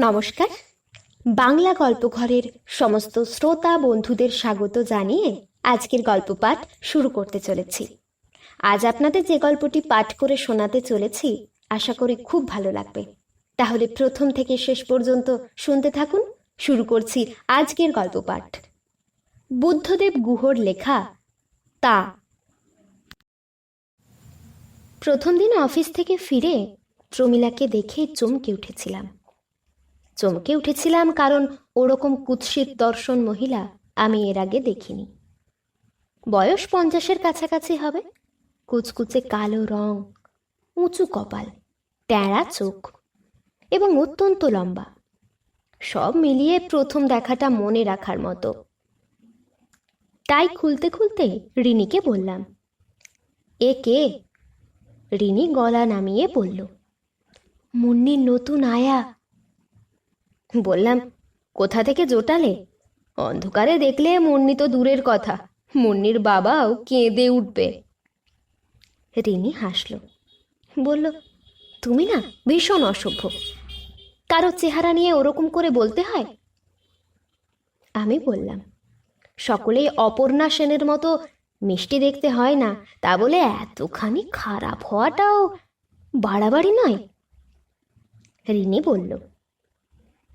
নমস্কার। বাংলা গল্পঘরের সমস্ত শ্রোতা বন্ধুদের স্বাগত জানিয়ে আজকের গল্প পাঠ শুরু করতে চলেছি। আজ আপনাদের যে গল্পটি পাঠ করে শোনাতে চলেছি, আশা করি খুব ভালো লাগবে। তাহলে প্রথম থেকে শেষ পর্যন্ত শুনতে থাকুন, শুরু করছি আজকের গল্প পাঠ। বুদ্ধদেব গুহর লেখা, তা। প্রথম দিন অফিস থেকে ফিরে প্রমিলাকে দেখে চমকে উঠেছিলাম। চমকে উঠেছিলাম কারণ ওরকম কুৎসিত দর্শন মহিলা আমি এর আগে দেখিনি। বয়স পঞ্চাশের কাছাকাছি হবে। কুচকুচে কালো রং, উঁচু কপাল, ট্যাড়া চোখ এবং অত্যন্ত লম্বা। সব মিলিয়ে প্রথম দেখাটা মনে রাখার মতো। তাই খুলতে খুলতে রিনিকে বললাম, এ কে? রিনি গলা নামিয়ে বলল, মুন্নির নতুন আয়া বললাম, কোথা থেকে জোটালে? অন্ধকারে দেখলে মুন্নি তো দূরের কথা। মুন্নির বাবাও কেঁদে উঠবে। রিনি হাসল। বলল, তুমি না ভীষণ অসভ্য। কারও চেহারা নিয়ে ওরকম করে বলতে হয়? আমি বললাম সকলেই অপর্ণা সেনের মতো মিষ্টি দেখতে হয় না। তা বলে এতখানি খারাপ হওয়াটাও বাড়াবাড়ি নয়? রিনি বলল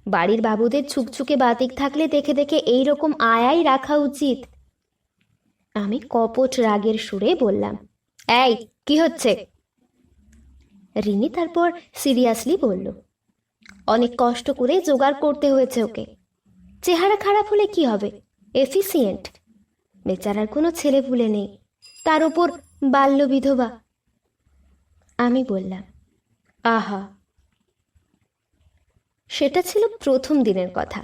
বাড়ির বাবুদের ছুকছুকে বাতিক থাকলে দেখে দেখে এই রকম আয়াই রাখা উচিত। আমি কপট রাগের সুরে বললাম, এই, কি হচ্ছে? রিনি তারপর সিরিয়াসলি বলল, অনেক কষ্ট করে জোগাড় করতে হয়েছে ওকে। চেহারা খারাপ হলে কি হবে? এফিসিয়েন্ট। বেচারার কোনো ছেলে পুলে নেই। তার উপর বাল্য বিধবা আমি বললাম, আহা সেটা ছিল প্রথম দিনের কথা।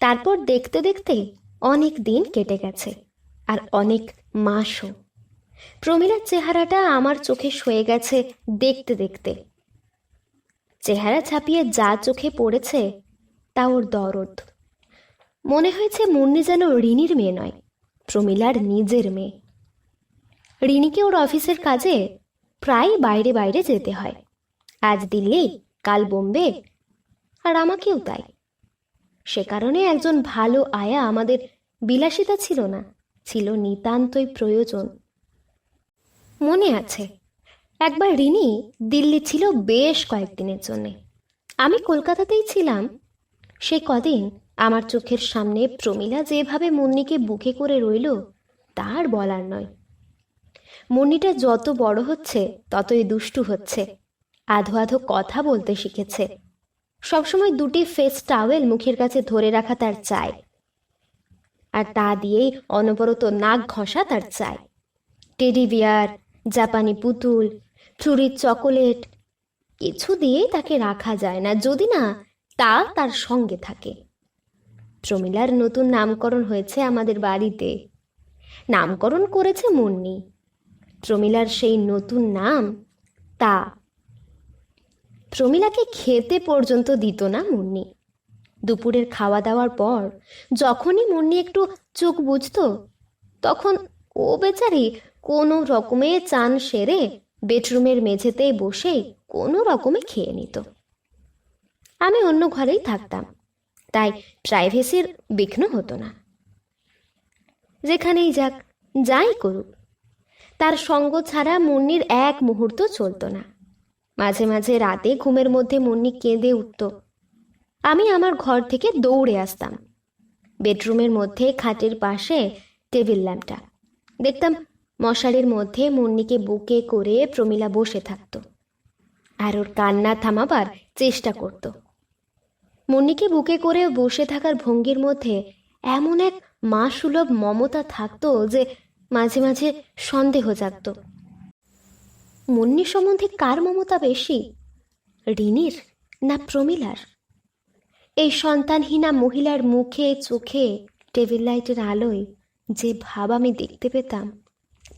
তারপর দেখতে দেখতে অনেক দিন কেটে গেছে আর অনেক মাসও। প্রমীলার চেহারাটা আমার চোখে সয়ে গেছে দেখতে দেখতে। চেহারা ছাপিয়ে যা চোখে পড়েছে তা ওর দরদ। মনে হয়েছে মুন্নি যেন রিনির মেয়ে নয়, প্রমীলার নিজের মেয়ে। রিনিকে ওর অফিসের কাজে প্রায় বাইরে বাইরে যেতে হয়। আজ দিল্লি, কাল বোম্বে আর আমাকেও তাই। সে কারণে একজন ভালো আয়া আমাদের বিলাসিতা ছিল না, ছিল নিতান্তই প্রয়োজন। মনে আছে, একবার রিনি দিল্লি ছিল বেশ কয়েকদিনের জন্যে। আমি কলকাতাতেই ছিলাম। সে কদিন আমার চোখের সামনে প্রমীলা যেভাবে মুন্নিকে বুকে করে রইল, তার বলার নয়। মুন্নিটা যত বড় হচ্ছে, ততই দুষ্টু হচ্ছে, আধো আধো কথা বলতে শিখেছে। সবসময় দুটি ফেস টাওয়েল মুখের কাছে ধরে রাখা তার চাই। আর তা দিয়েই অনবরত নাক ঘষা তার চাই। টেডি বিয়ার, জাপানি পুতুল, চুরির চকোলেট, কিছু দিয়েই তাকে রাখা যায় না, যদি না তা তার সঙ্গে থাকে। প্রমিলার নতুন নামকরণ হয়েছে আমাদের বাড়িতে। নামকরণ করেছে মুন্নি। প্রমিলার সেই নতুন নাম তা প্রমিলাকে খেতে পর্যন্ত দিত না মুন্নি। দুপুরের খাওয়া দাওয়ার পর যখনই মুন্নি একটু চোখ বুঝত, তখন ও বেচারি কোনো রকমে চান সেরে বেডরুমের মেঝেতে বসেই কোনো রকমে খেয়ে নিত। আমি অন্য ঘরেই থাকতাম, তাই প্রাইভেসির বিঘ্ন হতো না। যেখানেই যাক, যাই করুক, তার সঙ্গ ছাড়া মুন্নির এক মুহূর্ত চলতো না। মাঝে মাঝে রাতে ঘুমের মধ্যে মুন্নি কেঁদে উঠত। আমি আমার ঘর থেকে দৌড়ে আসতাম। বেডরুমের মধ্যে খাটের পাশে টেবিল ল্যাম্পটা। দেখতাম মশারির মধ্যে মুন্নিকে বুকে করে প্রমিলা বসে থাকতো। আর ওর কান্না থামাবার চেষ্টা করত। মুন্নিকে বুকে করে বসে থাকার ভঙ্গির মধ্যে এমন এক মা সুলভ মমতা থাকতো যে মাঝে মাঝে সন্দেহ জাগত। মুন্নি সম্বন্ধে কার মমতা বেশি, রিনির না প্রমিলার? এই সন্তানহীনা মহিলার মুখে, চোখে, টেবিল লাইটের আলোয় যে ভাব আমি দেখতে পেতাম,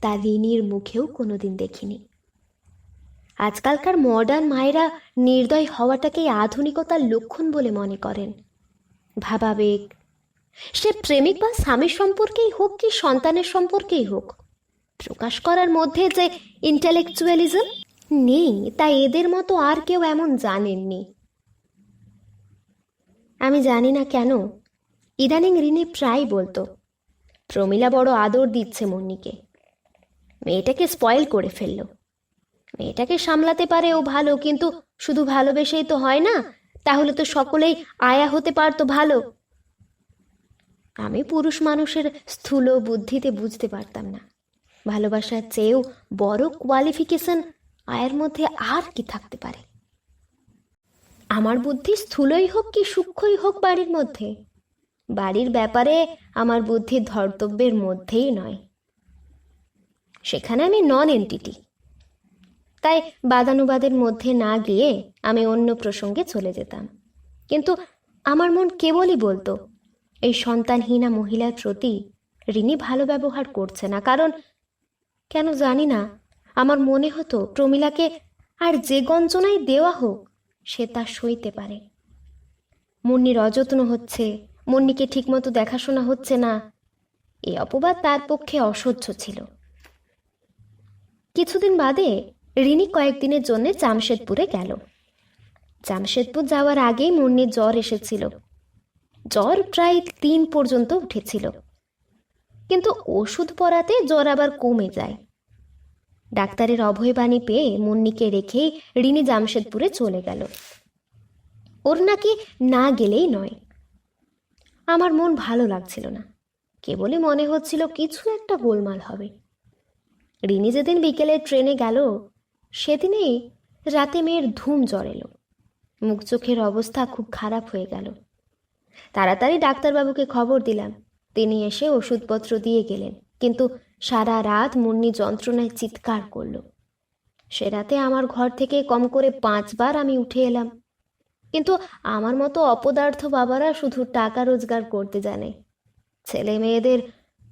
তা রিনির মুখেও কোনোদিন দেখিনি। আজকালকার মডার্ন মায়েরা নির্দয় হওয়াটাকেই আধুনিকতার লক্ষণ বলে মনে করেন। ভাবাবেগ, সে প্রেমিক বা স্বামীর সম্পর্কেই হোক কি সন্তানের সম্পর্কেই হোক প্রকাশ করার মধ্যে যে ইন্টেলেকচুয়ালিজম নেই তা এদের মতো আর কেউ এমন জানেননি। আমি জানি না কেন। ইদানিং রিনি প্রায় বলতো, প্রমিলা বড় আদর দিচ্ছে মুন্নিকে। মেয়েটাকে স্পয়েল করে ফেলল। মেয়েটাকে সামলাতে পারে ও ভালো, কিন্তু শুধু ভালোবেসেই তো হয় না, তাহলে তো সকলেই আয়া হতে পারতো ভালো। আমি পুরুষ মানুষের স্থূল বুদ্ধিতে বুঝতে পারতাম না। ভালোবাসার চেয়েও বড় কোয়ালিফিকেশন আয়ের মধ্যে আর কি থাকতে পারে? আমার বুদ্ধি স্থূলই হোক কি সূক্ষ্মই হোক বাড়ির মধ্যে। বাড়ির ব্যাপারে আমার বুদ্ধি ধর্তব্যের মধ্যেই নয়। সেখানে আমি নন এন্টিটি তাই বাদানুবাদের মধ্যে না গিয়ে আমি অন্য প্রসঙ্গে চলে যেতাম। কিন্তু আমার মন কেবলই বলতো, এই সন্তানহীনা মহিলার প্রতি রিনি ভালো ব্যবহার করছে না। কারণ কেন জানি না। আমার মনে হতো প্রমিলাকে আর যে গঞ্জনাই দেওয়া হোক, সে তা সইতে পারে। মুন্নির অযত্ন হচ্ছে, মুন্নিকে ঠিকমতো দেখাশোনা হচ্ছে না। এই অপবাদ তার পক্ষে অসহ্য ছিল। কিছুদিন বাদে রিনি কয়েকদিনের জন্য জামশেদপুরে গেল। জামশেদপুর যাওয়ার আগেই মুন্নির জ্বর এসেছিল। জ্বর প্রায় তিন পর্যন্ত উঠেছিল। কিন্তু ওষুধ পরাতে জ্বর আবার কমে যায়। ডাক্তারের অভয়বাণী পেয়ে মুন্নিকে রেখেই রিনি জামশেদপুরে চলে গেল। ওর নাকি না গেলেই নয়। আমার মন ভালো লাগছিল না। কেবলই মনে হচ্ছিল কিছু একটা গোলমাল হবে। রিনি যেদিন বিকেলে ট্রেনে গেল, সেদিনেই রাতে মেয়ের ধুম জ্বর এলো। মুখ চোখের অবস্থা খুব খারাপ হয়ে গেল। তাড়াতাড়ি ডাক্তারবাবুকে খবর দিলাম। তিনি এসে ওষুধপত্র দিয়ে গেলেন। কিন্তু সারা রাত মুন্নি যন্ত্রণায় চিৎকার করল। সে রাতে আমার ঘর থেকে কম করে পাঁচবার আমি উঠে এলাম। কিন্তু আমার মতো অপদার্থ বাবারা শুধু টাকা রোজগার করতে জানে। ছেলে মেয়েদের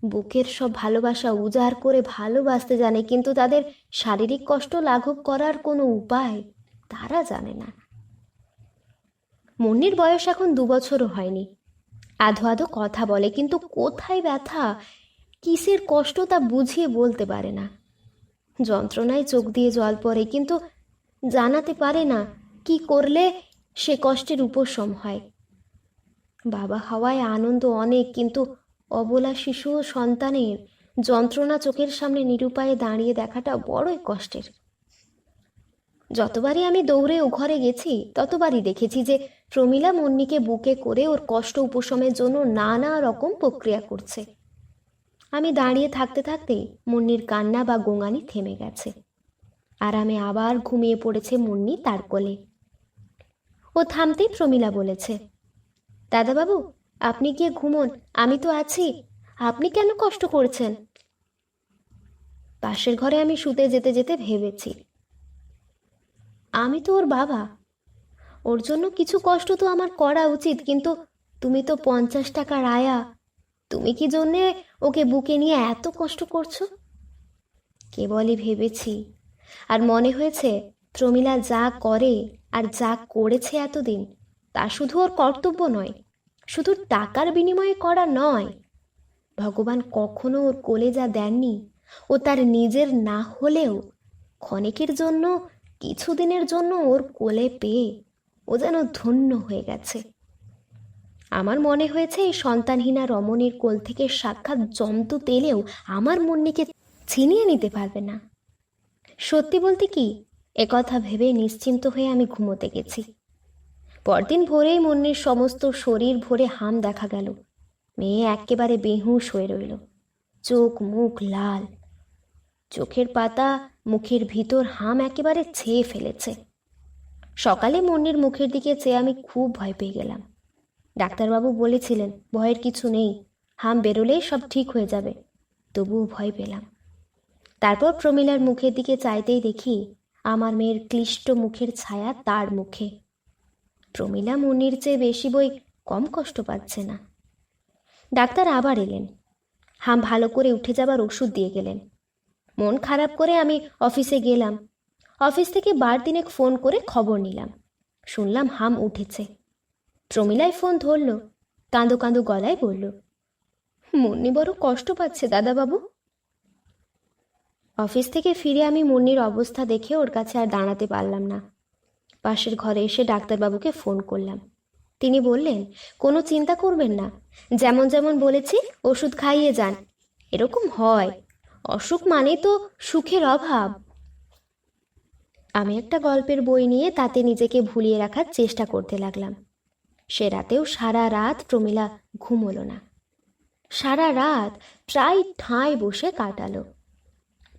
বুকের সব ভালোবাসা উজাড় করে ভালোবাসতে জানে, কিন্তু তাদের শারীরিক কষ্ট লাঘব করার কোনো উপায় তারা জানে না। মুন্নির বয়স এখন দু বছরও হয়নি। আধো আধো কথা বলে, কিন্তু কোথায় ব্যথা কিসের কষ্ট তা বুঝিয়ে বলতে পারে না। যন্ত্রণায় চোখ দিয়ে জল পড়ে, কিন্তু জানাতে পারে না কি করলে সে কষ্টের উপশম হয়। বাবা হওয়ায় আনন্দ অনেক, কিন্তু অবলা শিশু সন্তানের যন্ত্রণা চোখের সামনে নিরুপায়ে দাঁড়িয়ে দেখাটা বড়ই কষ্টের। যতবারই আমি দৌড়ে ও ঘরে গেছি, ততবারই দেখেছি যে প্রমিলা মুন্নিকে বুকে করে ওর কষ্ট উপশমের জন্য নানা রকম প্রক্রিয়া করছে। আমি দাঁড়িয়ে থাকতে থাকতেই মুন্নির কান্না বা গোঙানি থেমে গেছে। আর আমি আবার ঘুমিয়ে পড়েছে মুন্নি তার কোলে। ও থামতেই প্রমিলা বলেছে, দাদাবাবু, আপনি গিয়ে ঘুমোন, আমি তো আছি। আপনি কেন কষ্ট করছেন? পাশের ঘরে আমি শুতে যেতে যেতে ভেবেছি, আমি তো ওর বাবা। ওর জন্য কিছু কষ্ট তো আমার করা উচিত, কিন্তু তুমি তো পঞ্চাশ টাকার আয়া তুমি কি জন্যে ওকে বুকে নিয়ে এত কষ্ট করছ? কেবলই ভেবেছি। আর মনে হয়েছে, প্রমিলা যা করে আর যা করেছে এতদিন, তা শুধু ওর কর্তব্য নয়, শুধু টাকার বিনিময়ে করা নয়। ভগবান কখনো ওর কোলে যা দেননি, ও তার নিজের না হলেও ক্ষণিকের জন্য, কিছুদিনের জন্য ওর কোলে পেয়ে ও যেন ধন্য হয়ে গেছে। আমার মনে হয়েছে এই সন্তানহীনা রমণীর কোল থেকে সাক্ষাৎ জন্তু তেলেও আমার মুন্নিকে ছিনিয়ে নিতে পারবে না। সত্যি বলতে কি একথা ভেবে নিশ্চিন্ত হয়ে আমি ঘুমোতে গেছি। পরদিন ভোরেই মুন্নির সমস্ত শরীর ভরে হাম দেখা গেল। মেয়ে একেবারে বেহুশ হয়ে রইল। চোখ মুখ লাল। চোখের পাতা, মুখের ভিতর হাম একেবারে ছেয়ে ফেলেছে। সকালে মুন্নির মুখের দিকে চেয়ে আমি খুব ভয় পেয়ে গেলাম। ডাক্তারবাবু বলেছিলেন, ভয়ের কিছু নেই। হাম বেরোলেই সব ঠিক হয়ে যাবে। তবুও ভয় পেলাম। তারপর প্রমিলার মুখের দিকে চাইতেই দেখি, আমার মেয়ের ক্লিষ্ট মুখের ছায়া তার মুখে। প্রমিলা মুন্নির চেয়ে বেশি বই কম কষ্ট পাচ্ছে না। ডাক্তার আবার এলেন। হাম ভালো করে উঠে যাবার ওষুধ দিয়ে গেলেন। মন খারাপ করে আমি অফিসে গেলাম। অফিস থেকে বার দিনেক ফোন করে খবর নিলাম। শুনলাম হাম উঠেছে। প্রমিলায় ফোন ধরল, কাঁদো কাঁদো গলায় বলল, মুন্নি বড় কষ্ট পাচ্ছে দাদাবাবু। অফিস থেকে ফিরে আমি মুন্নির অবস্থা দেখে ওর কাছে আর দাঁড়াতে পারলাম না। পাশের ঘরে এসে ডাক্তারবাবুকে ফোন করলাম। তিনি বললেন, কোনো চিন্তা করবেন না, যেমন যেমন বলেছি, ওষুধ খাইয়ে যান, এরকম হয়। অসুখ মানে তো সুখের অভাব। আমি একটা গল্পের বই নিয়ে তাতে নিজেকে ভুলিয়ে রাখার চেষ্টা করতে লাগলাম। সে রাতেও সারা রাত প্রমিলা ঘুমোলো না। সারা রাত প্রায় ঠাঁই বসে কাটালো।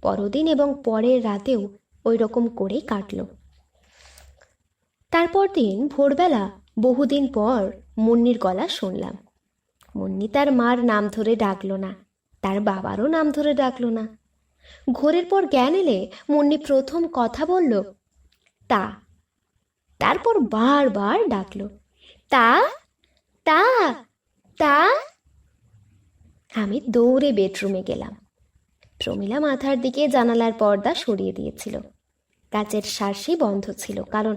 পরদিন এবং পরের রাতেও ওই রকম করেই কাটলো। তারপর দিন ভোরবেলা বহুদিন পর মুন্নির গলা শুনলাম। মুন্নি তার মার নাম ধরে ডাকলো না, তার বাবারও নাম ধরে ডাকলো না। ঘোরের পর জ্ঞান এলে মুন্নি প্রথম কথা বলল, তা, তারপর বারবার ডাকলো। তা তা তা। আমি দৌড়ে বেডরুমে গেলাম। প্রমিলা মাথার দিকে জানালার পর্দা সরিয়ে দিয়েছিল। কাচের শার্সি বন্ধ ছিল, কারণ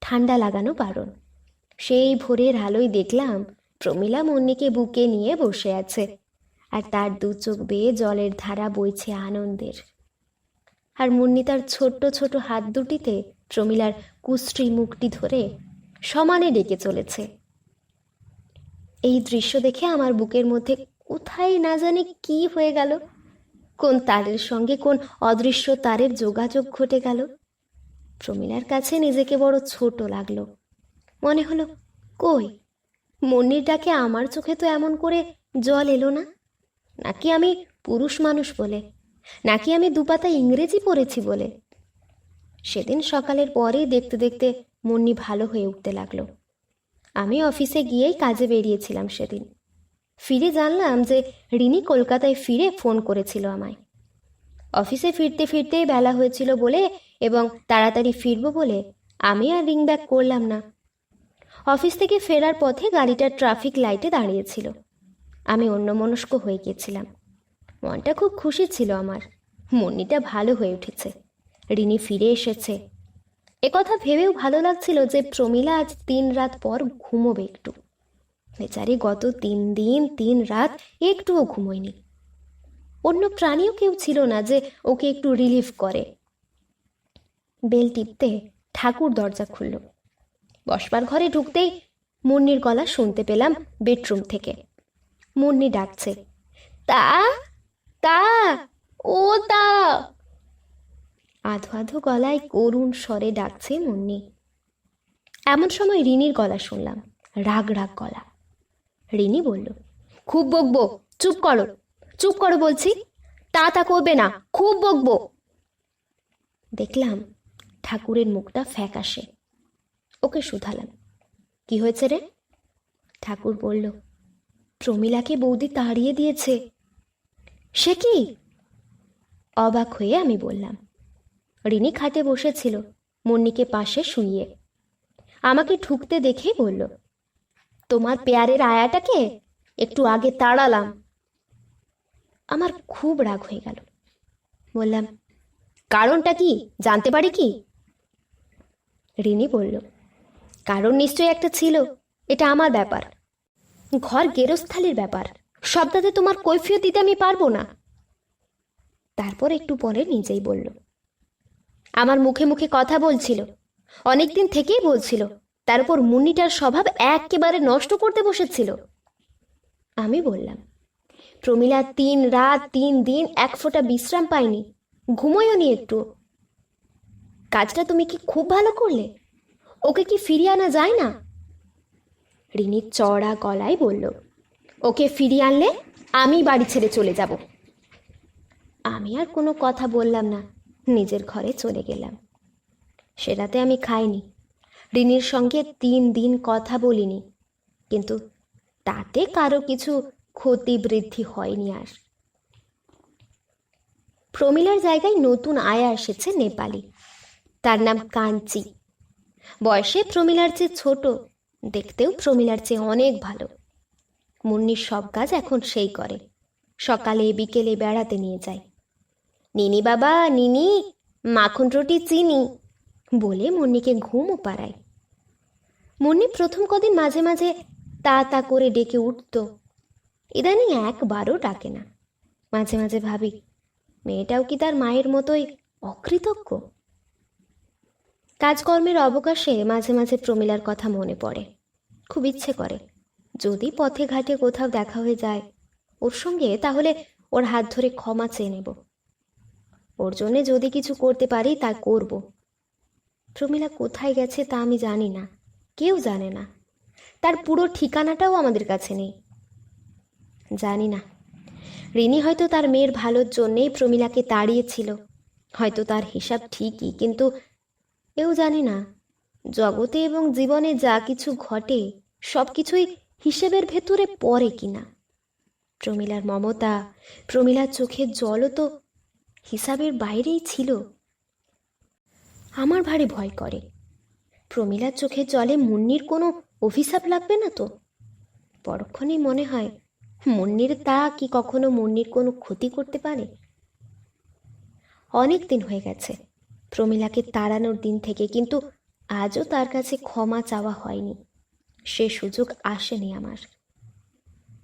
ঠান্ডা লাগানো বারণ। সেই ভোরের আলোয় দেখলাম প্রমিলা মুন্নিকে বুকে নিয়ে বসে আছে, আর তার দু চোখ বেয়ে জলের ধারা বইছে আনন্দের। আর মুন্নি তার ছোট্ট ছোট হাত দুটিতে প্রমিলার কুশ্রী মুখটি ধরে সমানে ডেকে চলেছে। এই দৃশ্য দেখে আমার বুকের মধ্যে কোথায় না জানি কি হয়ে গেল। কোন তারের সঙ্গে কোন অদৃশ্য তারের যোগাযোগ ঘটে গেল। প্রমিলার কাছে নিজেকে বড় ছোট লাগল। মনে হলো, কই, মন্নির ডাকে আমার চোখে তো এমন করে জল এলো না? নাকি আমি পুরুষ মানুষ বলে? নাকি আমি দুপাতা ইংরেজি পড়েছি বলে? সেদিন সকালের পরেই দেখতে দেখতে মন্নি ভালো হয়ে উঠতে লাগল। আমি অফিসে গিয়েই কাজে বেরিয়েছিলাম সেদিন। ফিরে জানলাম যে রিনি কলকাতায় ফিরে ফোন করেছিল আমায়। অফিসে ফিরতে ফিরতেই বেলা হয়েছিল বলে এবং তাড়াতাড়ি ফিরবো বলে আমি আর রিং ব্যাক করলাম না। অফিস থেকে ফেরার পথে গাড়িটা ট্রাফিক লাইটে দাঁড়িয়েছিল। আমি অন্যমনস্ক হয়ে গেছিলাম মনটা খুব খুশি ছিল আমার। মন্নিটা ভালো হয়ে উঠেছে। রিনি ফিরে এসেছে। একথা ভেবেও ভালো লাগছিল যে প্রমিলা আজ তিন রাত পর ঘুমোবে একটু। বেচারি গত তিন দিন, তিন রাত একটুও ঘুমোয়নি। অন্য প্রাণীও কেউ ছিল না যে ওকে একটু রিলিফ করে। বেল টিপতে ঠাকুর দরজা খুলল। বসবার ঘরে ঢুকতেই মুন্নির গলা শুনতে পেলাম বেডরুম থেকে। মুন্নি ডাকছে, তা তা, ও তা আধো আধো গলায় করুণ স্বরে ডাকছে মুন্নি। এমন সময় রিনির গলা শুনলাম, রাগ রাগ গলা। রিনি বলল, খুব বকবো, চুপ করো চুপ করো বলছি তা তা করবে না, খুব বকবো। দেখলাম ঠাকুরের মুখটা ফ্যাকাশে, ওকে শুধালাম। কি হয়েছে রে? ঠাকুর বলল, প্রমিলাকে বৌদি তাড়িয়ে দিয়েছে। সে কি? অবাক হয়ে আমি বললাম রিনি খাটে বসেছিল, মুন্নিকে পাশে শুইয়ে। আমাকে ঠুকতে দেখে বলল, তোমার পেয়ারের আয়াটাকে একটু আগে তাড়ালাম। আমার খুব রাগ হয়ে গেল। বললাম, কারণটা কি? জানতে পারি কি? রিনি বলল, কারণ নিশ্চয়ই একটা ছিল। এটা আমার ব্যাপার। ঘর গেরস্থালির ব্যাপার। সবটাতে তোমার কৈফিয়ত দিতে আমি পারব না। তারপর একটু পরে নিজেই বলল আমার মুখে মুখে কথা বলছিল। অনেকদিন থেকেই বলছিল, তার উপর মুন্নিটার স্বভাব একেবারে নষ্ট করতে বসেছিল। আমি বললাম, প্রমিলা তিন রাত, তিন দিন এক ফোঁটা বিশ্রাম পায়নি ঘুমোয়ও নি একটু। কাজটা তুমি কি খুব ভালো করলে? ওকে কি ফিরিয়ে আনা যায় না? রিনি চড়া গলায় বলল, ওকে ফিরিয়ে আনলে আমি বাড়ি ছেড়ে চলে যাব। আমি আর কোনো কথা বললাম না। নিজের ঘরে চলে গেলাম। সে রাতে আমি খাইনি। রিনির সঙ্গে তিন দিন কথা বলিনি। কিন্তু তাতে কারও কিছু ক্ষতি বৃদ্ধি হয়নি আর। প্রমিলার জায়গায় নতুন আয়া এসেছে নেপালি। তার নাম কাঞ্চি। বয়সে প্রমিলার চেয়ে ছোট, দেখতেও প্রমিলার চেয়ে অনেক ভালো। মুন্নির সব কাজ এখন সেই করে। সকালে, বিকেলে বেড়াতে নিয়ে যায়। নিনি বাবা, নিনি, মাখন রুটি চিনি, বলে মুন্নিকে ঘুমও পাড়ায়। মুন্নি প্রথম কদিন মাঝে মাঝে তা তা করে ডেকে উঠত। ইদানিং একবারও ডাকে না। মাঝে মাঝে ভাবি, মেয়েটাও কি তার মায়ের মতোই অকৃতজ্ঞ? কাজকর্মের অবকাশে মাঝে মাঝে প্রমিলার কথা মনে পড়ে। খুব ইচ্ছে করে। যদি পথে ঘাটে কোথাও দেখা হয়ে যায় ওর সঙ্গে, তাহলে ওর হাত ধরে ক্ষমা চেয়ে নেব। ওর জন্যে যদি কিছু করতে পারি, তা করব। প্রমীলা কোথায় গেছে তা আমি জানি না। কেউ জানে না। তার পুরো ঠিকানাটাও আমাদের কাছে নেই। জানি না। রিনি হয়তো তার মেয়ের ভালোর জন্যেই প্রমীলাকে তাড়িয়েছিল। হয়তো তার হিসাব ঠিকই, কিন্তু এও জানি না। জগতে এবং জীবনে যা কিছু ঘটে, সব কিছুই হিসেবের ভেতরে পড়ে কিনা। প্রমীলার মমতা, প্রমীলার চোখের জলও তো হিসাবের বাইরেই ছিল। আমার ভারে ভয় করে। প্রমীলার চোখে জলে মুন্নির কোনো অভিশাপ লাগবে না তো? পরক্ষণেই মনে হয়, মুন্নির তা কি কখনো মুন্নির কোনো ক্ষতি করতে পারে? অনেক দিন হয়ে গেছে, প্রমীলাকে তাড়ানোর দিন থেকে কিন্তু আজও তার কাছে ক্ষমা চাওয়া হয়নি। সে সুযোগ আসেনি আমার।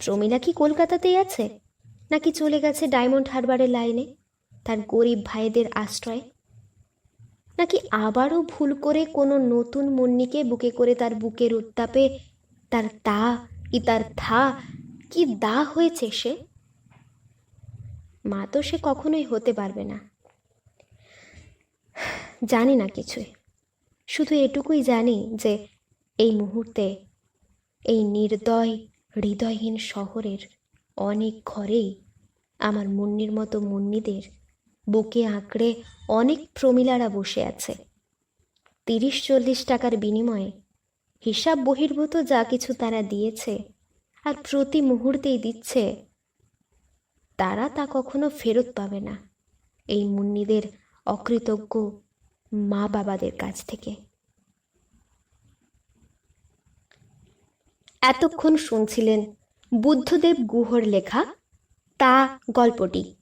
প্রমীলা কি কলকাতাতেই আছে, নাকি চলে গেছে ডায়মন্ড হারবারের লাইনে? তার গরিব ভাইদের আশ্রয়? নাকি আবারও ভুল করে কোনো নতুন মুন্নিকে বুকে করে তার বুকের উত্তাপে তার তা কি তার থা, কি দা হয়েছে সে? মা তো সে কখনোই হতে পারবে না। জানি না কিছুই। শুধু এটুকুই জানি যে এই মুহূর্তে এই নির্দয়, হৃদয়হীন শহরের অনেক ঘরেই আমার মুন্নির মতো মুন্নিদের বুকে আঁকড়ে অনেক প্রমিলারা বসে আছে। তিরিশ চল্লিশ টাকার বিনিময়ে হিসাব বহির্ভূত যা কিছু তারা দিয়েছে আর প্রতি মুহূর্তেই দিচ্ছে, তারা তা কখনো ফেরত পাবে না, এই মুন্নিদের অকৃতজ্ঞ মা বাবাদের কাছ থেকে। এতক্ষণ শুনছিলেন বুদ্ধদেব গুহর লেখা, তা গল্পটি।